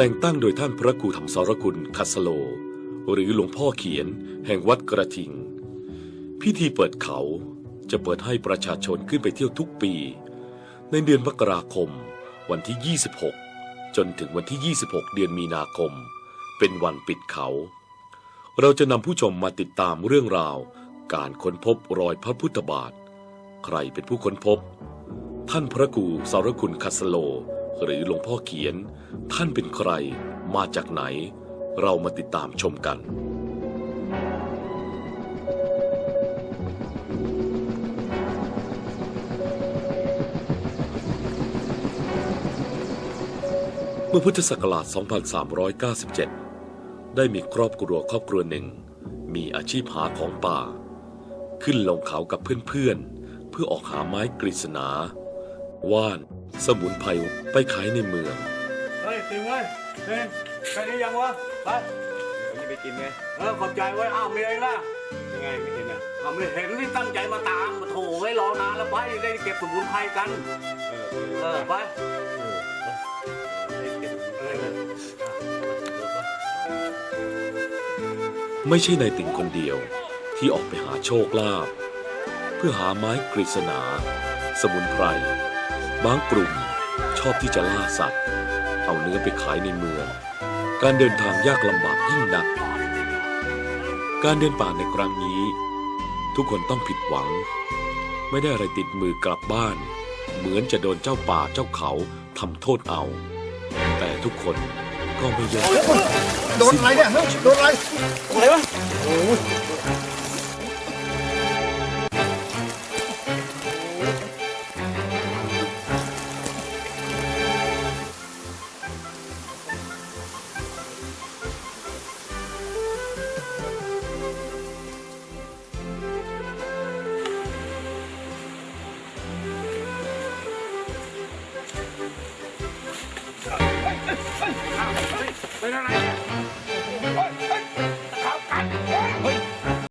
แต่งตั้งโดยท่านพระครูธรรมสรคุณคัสโล หรือหลวงพ่อเขียน แห่งวัดกระทิง พิธีเปิดเขาจะเปิดให้ประชาชนขึ้นไปเที่ยวทุกปี ในเดือนมกราคม วันที่ 26 จนถึงวันที่ 26 เดือนมีนาคม เป็นวันปิดเขา เราจะนำผู้ชมมาติดตามเรื่องราว การค้นพบรอยพระพุทธบาท ใครเป็นผู้ค้นพบ ท่านพระครูสารคุณคัสโล หรือหลวงพ่อเขียน ท่านเป็นใครมาจากไหน เรามาติดตามชมกันเมื่อพุทธศักราช 2397 ได้มีครอบครัวครอบครัวหนึ่ง มีอาชีพหาของป่า ขึ้นลงเขากับเพื่อนๆเพื่อออกหาไม้กฤษณา ว่าน สมุนไพรไปขายในเมือง เฮ้ยติงเว้ยเฮ้ยแค่นี้ยังวะไปวันนี้ไปกินไงเออขอบใจไว้ยอ้าวมีอะไรล่ะยังไงไม่เห็นอะเอาไม่เห็นนี่ตั้งใจมาตามมาโถไว้รอนานแล้วไปได้เก็บสมุนไพรกัน เออเออไปเออได้เก็บเออไม่ใช่นายติ่งคนเดียวที่ออกไปหาโชคลาภเพื่อหาไม้กฤษณา สมุนไพร บางกลุ่มชอบที่จะล่าสัตว์ เอาเนื้อไปขายในเมือง การเดินทางยากลำบากยิ่งนัก การเดินป่าในครั้งนี้ ทุกคนต้องผิดหวัง ไม่ได้อะไรติดมือกลับบ้าน เหมือนจะโดนเจ้าป่าเจ้าเขาทำโทษเอา แต่ทุกคนก็ไม่ยอมโดนอะไรเนี่ยฮะโดนอะไรอะไรวะโอ้ย Não, não, não.